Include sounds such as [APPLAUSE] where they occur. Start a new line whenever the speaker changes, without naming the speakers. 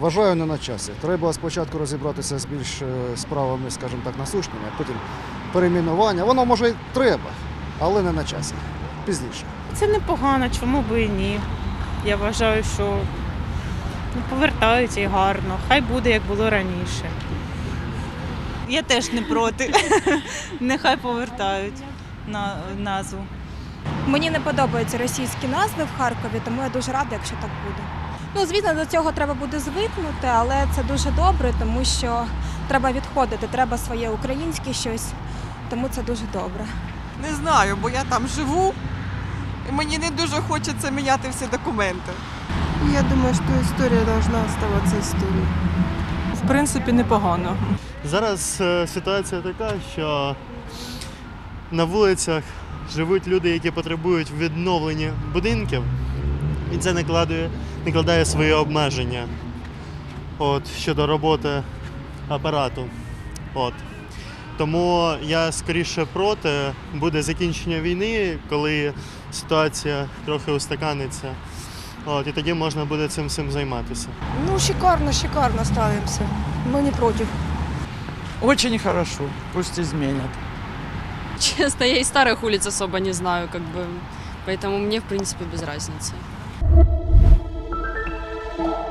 Вважаю не на часі. Треба спочатку розібратися з більш е, справами, скажімо так, насущними, а потім перейменування. Воно може й треба, але не на часі. Пізніше.
Це непогано, чому би і ні. Я вважаю, що ну, повертаються і гарно. Хай буде, як було раніше.
Я теж не проти. [LAUGHS] Нехай повертають на назву.
Мені не подобаються російські назви в Харкові, тому я дуже рада, якщо так буде. Ну, звісно, до цього треба буде звикнути, але це дуже добре, тому що треба відходити, треба своє українське щось, тому це дуже добре.
Не знаю, бо я там живу, і мені не дуже хочеться міняти всі документи.
Я думаю, что история должна оставаться историей.
В принципі, непогано.
Зараз е, ситуація така, що на вулицях живуть люди, які потребують відновлення будинків, і це накладує, накладає свої обмеження от, щодо роботи апарату. От. Тому я скоріше проти буде закінчення війни, коли ситуація трохи устаканиться. От, і тоді можна буде цим всім займатися.
Ну, шикарно, шикарно ставимся. Мы не против.
Очень хорошо, пусть изменят.
Честно, я и старых улиц особо не знаю, как бы. Поэтому мне, в принципе, без разницы. thank you